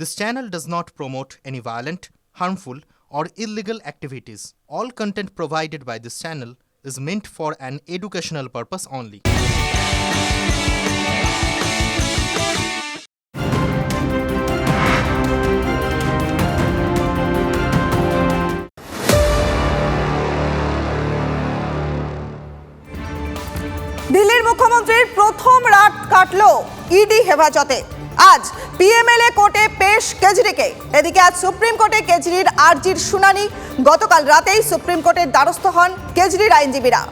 This channel does not promote any violent, harmful, or illegal activities. All content provided by this channel is meant for an educational purpose only. দিল্লির মুখ্যমন্ত্রীর প্রথম রাত কাটল ED হেফাজতে আজ PMLA কোর্টে পেশ কেজরিকে। এদিকে আজ সুপ্রিম কোর্টে কেজরির আর্জির শুনানি। গতকাল রাতেই সুপ্রিম কোর্টের দ্বারস্থ হন কেজরির আইনজীবীরা।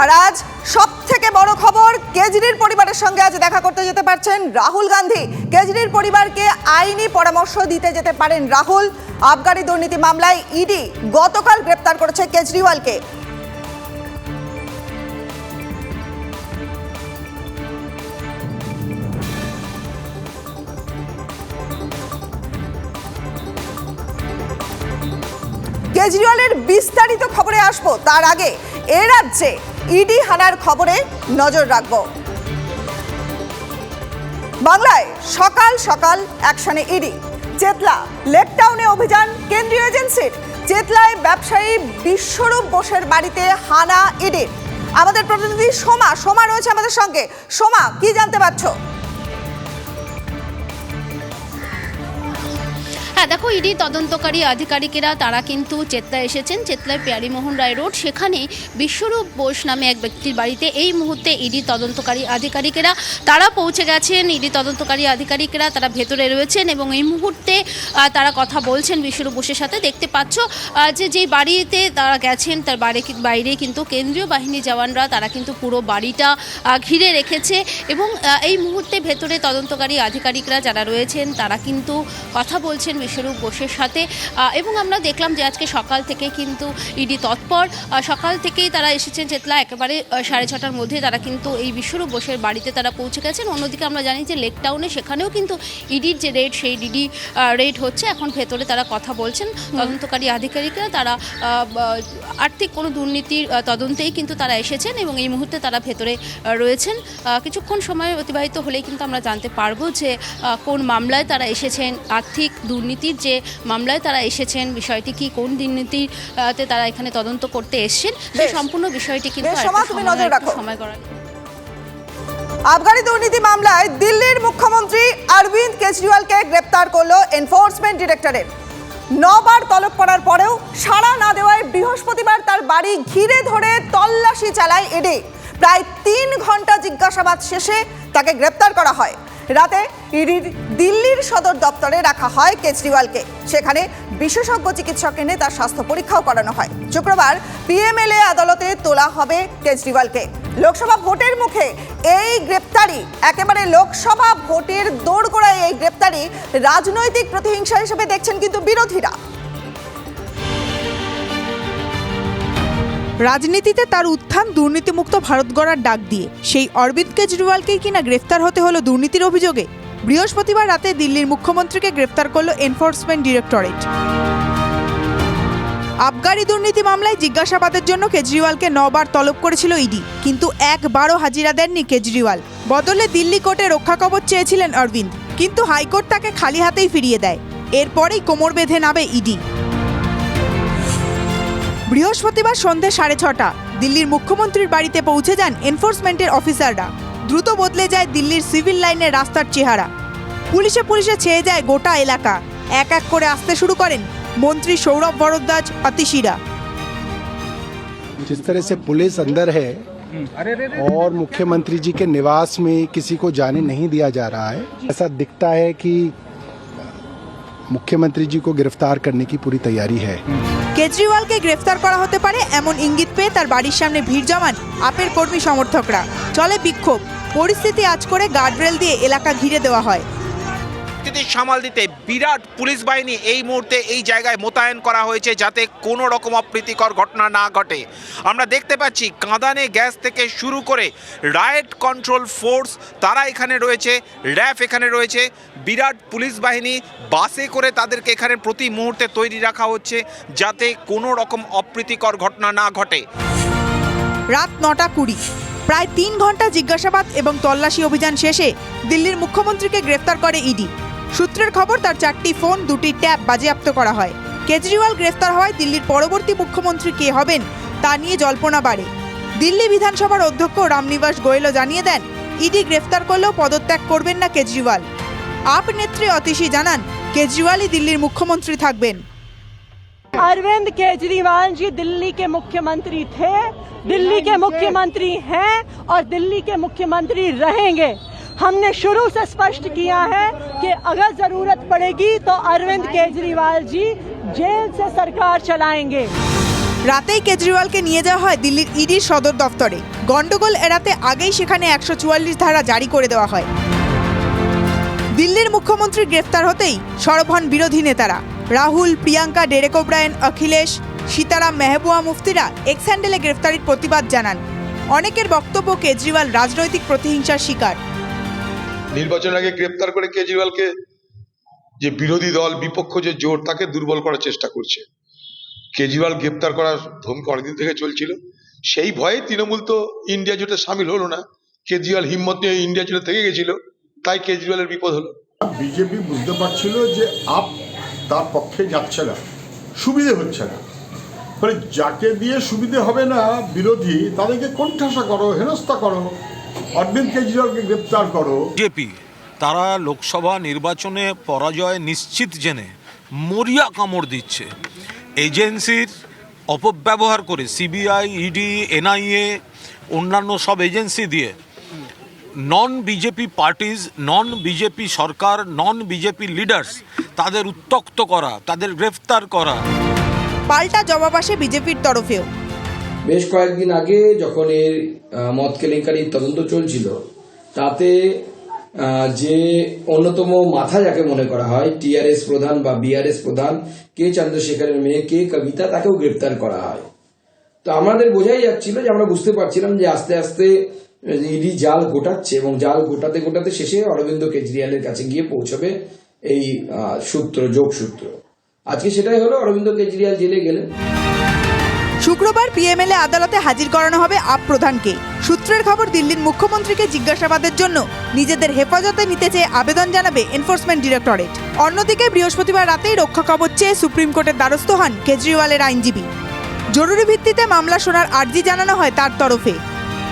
আর আজ সব থেকে বড় খবর কেজরির পরিবারের সঙ্গে আজ দেখা করতে যেতে পারছেন রাহুল গান্ধী। কেজরির পরিবারকে আইনি পরামর্শ দিতে যেতে পারেন রাহুল। আবগারি দুর্নীতি মামলায় ইডি গতকাল গ্রেপ্তার করেছে কেজরিওয়ালকে। কেজরিওয়ালের বিস্তারিত খবরে আসব। তার আগে এ রাজ্যে ইডি হানার খবরে নজর রাখব। বাংলায় সকাল সকাল অ্যাকশনে ইডি। চেতলা লেক টাউনে অভিযান, কেন্দ্রীয় এজেন্সির। চেতলায় ব্যবসায়ী বিশ্বরূপ বোসের বাড়িতে হানা ইডির আমাদের প্রতিনিধি সোমা সোমা রয়েছে আমাদের সঙ্গে। সোমা, কি জানতে পারছ? হ্যাঁ দেখো, ইডি তদন্তকারী আধিকারিকেরা, তারা কিন্তু চেতলায় এসেছেন চেতলায় প্যারিমোহন রায় রোড। সেখানে বিশ্বরূপ বোস নামে এক ব্যক্তির বাড়িতে এই মুহূর্তে ইডি তদন্তকারী আধিকারিকেরা, তারা পৌঁছে গেছেন। ইডি তদন্তকারী আধিকারিকেরা, তারা ভেতরে রয়েছেন এবং এই মুহূর্তে তারা কথা বলছেন বিশ্বরূপ বোসের সাথে। দেখতে পাচ্ছ যে যেই বাড়িতে তারা গেছেন, তার বাইরে বাইরে কিন্তু কেন্দ্রীয় বাহিনী জওয়ানরা, তারা কিন্তু পুরো বাড়িটা ঘিরে রেখেছে এবং এই মুহূর্তে ভেতরে তদন্তকারী আধিকারিকরা যারা রয়েছেন, তারা কিন্তু কথা বলছেন বিশ্বরূপ বোসের সাথে এবং আমরা দেখলাম যে আজকে সকাল থেকে কিন্তু ইডি তৎপর সকাল থেকেই তারা এসেছেন চেতলা একেবারে সাড়ে ছটার মধ্যে তারা কিন্তু এই বিশ্বরূপ বোসের বাড়িতে তারা পৌঁছে গেছেন। অন্যদিকে আমরা জানি যে লেক টাউনে সেখানেও কিন্তু ইডির যে রেড সেই ডিডি রেড হচ্ছে এখন ভেতরে তারা কথা বলছেন। তদন্তকারী আধিকারিকরা তারা আর্থিক কোনো দুর্নীতির তদন্তেই কিন্তু তারা এসেছেন এবং এই মুহূর্তে তারা ভেতরে রয়েছেন। কিছুক্ষণ সময় অতিবাহিত হলেই কিন্তু আমরা জানতে পারব যে কোন মামলায় তারা এসেছেন আর্থিক দুর্নীতির যে মামলায় তারা এসেছেন বিষয়টি কি কোন দুর্নীতির আহ, তে তারা এখানে তদন্ত করতে এসেছেন সেই সম্পূর্ণ বিষয়টি কিন্তু সময়- করা আবগারি দুর্নীতি মামলায় দিল্লির মুখ্যমন্ত্রী অরবিন্দ কেজরিওয়ালকে গ্রেপ্তার করল এনফোর্সমেন্ট ডিরেক্টরেট। নবার তলব করার পরেও সাড়া না দেওয়ায় বৃহস্পতিবার তার বাড়ি ঘিরে ধরে তল্লাশি চালায় ইডি প্রায় তিন ঘণ্টা জিজ্ঞাসাবাদ শেষে তাকে গ্রেপ্তার করা হয়। রাতে ইডির দিল্লির সদর দপ্তরে রাখা হয় কেজরিওয়ালকে। সেখানে বিশেষজ্ঞ চিকিৎসক এনে তার স্বাস্থ্য পরীক্ষাও করানো হয়। শুক্রবার পিএমএলএ আদালতে তোলা হবে কেজরিওয়ালকে। লোকসভা ভোটের মুখে এই গ্রেপ্তারি, একেবারে লোকসভা ভোটের দোরগোড়ায় এই গ্রেপ্তারি রাজনৈতিক প্রতিহিংসা হিসেবে দেখছেন কিন্তু বিরোধীরা। রাজনীতিতে তার উত্থান দুর্নীতিমুক্ত ভারত গড়ার ডাক দিয়ে। সেই অরবিন্দ কেজরিওয়ালকেই কিনা গ্রেফতার হতে হলো দুর্নীতির অভিযোগে। বৃহস্পতিবার রাতে দিল্লির মুখ্যমন্ত্রীকে গ্রেফতার করল এনফোর্সমেন্ট ডিরেক্টরেট আবগারি দুর্নীতি মামলায় জিজ্ঞাসাবাদের জন্য কেজরিওয়ালকে নবার তলব করেছিল ইডি। কিন্তু একবারও হাজিরা দেননি কেজরিওয়াল। বদলে দিল্লি কোর্টে রক্ষা কবচ চেয়েছিলেন অরবিন্দ। কিন্তু হাইকোর্ট তাকে খালি হাতেই ফিরিয়ে দেয়। এরপরেই কোমর বেঁধে নাবে ইডি। বৃহস্পতিবার সন্ধে সাড়ে ছটা দিল্লির মুখ্যমন্ত্রীর বাড়িতে পৌঁছে যান এনফোর্সমেন্টের অফিসাররা দ্রুত বদলে যায় দিল্লির সিভিল লাইনের রাস্তার চেহারা পুলিশে পুলিশে ছেয়ে যায় গোটা এলাকা এক এক করে আসতে শুরু করেন মন্ত্রী সৌরভ ভরদ্বাজ অতিশিরা जिस तरह से पुलिस अंदर है और मुख्यमंत्री जी के निवास में किसी को जाने नहीं दिया जा रहा है ऐसा दिखता है कि मुख्यमंत्री जी को गिरफ्तार करने की पूरी तैयारी है কেজরিওয়ালকে গ্রেফতার করা হতে পারে এমন ইঙ্গিত পেয়ে তার বাড়ির সামনে ভিড় জমান আপের কর্মী সমর্থকরা। চলে বিক্ষোভ। পরিস্থিতি আজ করে গার্ডরেল দিয়ে এলাকা ঘিরে দেওয়া হয়। পরিস্থিতির সামাল দিতে বিরাট পুলিশ বাহিনী এই মুহূর্তে এই জায়গায় মোতায়েন করা হয়েছে যাতে কোনো রকম অপ্রীতিকর ঘটনা না ঘটে। আমরা দেখতে পাচ্ছি কাঁদানে গ্যাস থেকে শুরু করে রায়েট কন্ট্রোল ফোর্স তারা এখানে রয়েছে, র্যাফ এখানে রয়েছে। বিরাট পুলিশ বাহিনী বাসে করে তাদেরকে এখানে প্রতি মুহূর্তে তৈরি রাখা হচ্ছে যাতে কোনো রকম অপ্রীতিকর ঘটনা না ঘটে। রাত নটা কুড়ি। প্রায় তিন ঘণ্টা জিজ্ঞাসাবাদ এবং তল্লাশি অভিযান শেষে দিল্লির মুখ্যমন্ত্রীকে গ্রেফতার করে ইডি। সূত্রের খবর তার চারটি ফোন দুটি ট্যাব বাজেয়াপ্ত করা হয় কেজরিওয়াল গ্রেফতার হওয়ায় দিল্লির পরবর্তী মুখ্যমন্ত্রী কে হবেন তা নিয়ে জল্পনা বাড়ে দিল্লি বিধানসভার অধ্যক্ষ রামনিবাস গোয়েলও জানিয়ে দেন ইডি গ্রেফতার করলেও পদত্যাগ করবেন না কেজরিওয়াল আপ নেত্রী অতিশী জানান কেজরিওয়ালই দিল্লির মুখ্যমন্ত্রী থাকবেন अरविंद केजरीवाल जी दिल्ली के मुख्यमंत्री थे दिल्ली के मुख्यमंत्री हैं और दिल्ली के मुख्यमंत्री रहेंगे हमने शुरू से स्पष्ट किया है कि अगर जरूरत पड़ेगी तो अरविंद केजरीवाल जी जेल से सरकार चलाएंगे রাতেই কেজরিওয়ালকে নিয়ে যাওয়া হয় দিল্লির ইডির সদর দফতরে গন্ডগোল এড়াতে আগেই সেখানে একশো চুয়াল্লিশ ধারা জারি করে দেওয়া হয় দিল্লির মুখ্যমন্ত্রী গ্রেফতার হতেই সরব হন বিরোধী নেতারা রাহুল প্রিয়াঙ্কা ডেরেক ওব্রায়ন অখিলেশ সীতারাম মেহবুয়া মুফতিরা এক্স হ্যান্ডেলে গ্রেফতারির প্রতিবাদ জানান অনেকের বক্তব্য কেজরিওয়াল রাজনৈতিক প্রতিহিংসার শিকার নির্বাচনের আগে গ্রেপ্তার করে কেজরিওয়ালকে যে বিরোধী দল, বিপক্ষ যে জোর তাকে দুর্বল করার চেষ্টা করছে। কেজরিওয়াল গ্রেপ্তার করার ধমকি অনেকদিন থেকে চলছিল। সেই ভয়ে তৃণমূল তো ইন্ডিয়া জোটে সামিল হলো না। কেজরিওয়াল হিম্মত নিয়ে ইন্ডিয়া জোটে থেকে গেছিল, তাই কেজরিওয়ালের বিপদ হলো। বিজেপি বুঝতে পারছিল যে আপ তার পক্ষে যাচ্ছে না, সুবিধে হচ্ছে না। ফলে যাকে দিয়ে সুবিধে হবে না বিরোধী, তাদেরকে কোণঠাসা করো, হেনস্থা করো। অরবিন্দ কেজরিওয়ালকে গ্রেপ্তার করো। বিজেপি তারা লোকসভা নির্বাচনে পরাজয় নিশ্চিত জেনে মরিয়া কামড় দিচ্ছে। এজেন্সির অপব্যবহার করে সিবিআই ইডি এনআইএ অন্যান্য সব এজেন্সি দিয়ে non BJP parties non BJP সরকার নন বিজেপি লিডার্স তাদের উত্তক্ত করা তাদের গ্রেফতার করা। পাল্টা জবাব আসে বিজেপির তরফেও। বেশ কয়েকদিন আগে যখন এর মদ কেলেঙ্কারির তদন্ত চলছিল, তাতে যে অন্যতম মাথা যাকে মনে করা হয় টিআরএস প্রধান বা বিআরএস প্রধান, কে চন্দ্রশেখরের মেয়ে, কে কবিতা, তাকেও গ্রেপ্তার করা হয়। তো আমাদের বোঝাই যাচ্ছিল যে আমরা বুঝতে পারছিলাম যে আস্তে আস্তে, ইডি জাল গোটাচ্ছে এবং জাল গোটাতে গোটাতে শেষে অরবিন্দ কেজরিওয়ালের কাছে গিয়ে পৌঁছবে এই সূত্র, যোগসূত্র। আজকে সেটাই হলো, অরবিন্দ কেজরিওয়াল জেলে গেলেন। শুক্রবার পিএমএলএ আদালতে হাজির করানো হবে আপ প্রধানকে। সূত্রের খবর, দিল্লির মুখ্যমন্ত্রীকে জিজ্ঞাসাবাদের জন্য নিজেদের হেফাজতে নিতে চেয়ে আবেদন জানাবে এনফোর্সমেন্ট ডিরেক্টরেট। অন্যদিকে বৃহস্পতিবার রাতেই রক্ষা কবচ চেয়ে সুপ্রিম কোর্টের দ্বারস্থ হন কেজরিওয়ালের আইনজীবী। জরুরি ভিত্তিতে মামলা শোনার আর্জি জানানো হয় তার তরফে।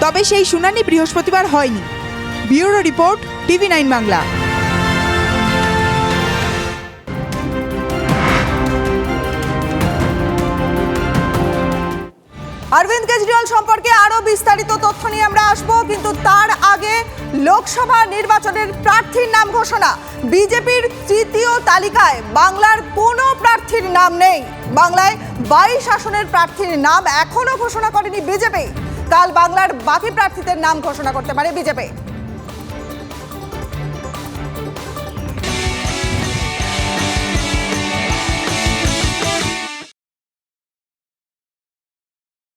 তবে সেই শুনানি বৃহস্পতিবার হয়নি। Bureau report, TV nine Bangla. Arvind Kejriwal সম্পর্কে আরও বিস্তারিত তথ্য নিয়ে আমরা আসব, কিন্তু তার আগে লোকসভা নির্বাচনের প্রার্থীর নাম ঘোষণা। বিজেপির তৃতীয় তালিকায় বাংলার কোনো প্রার্থীর নাম নেই। বাংলায় বাইশ আসনের প্রার্থীর নাম এখনও ঘোষণা করেনি বিজেপি। কাল বাংলার বাকি প্রার্থীদের নাম ঘোষণা করতে পারে বিজেপি।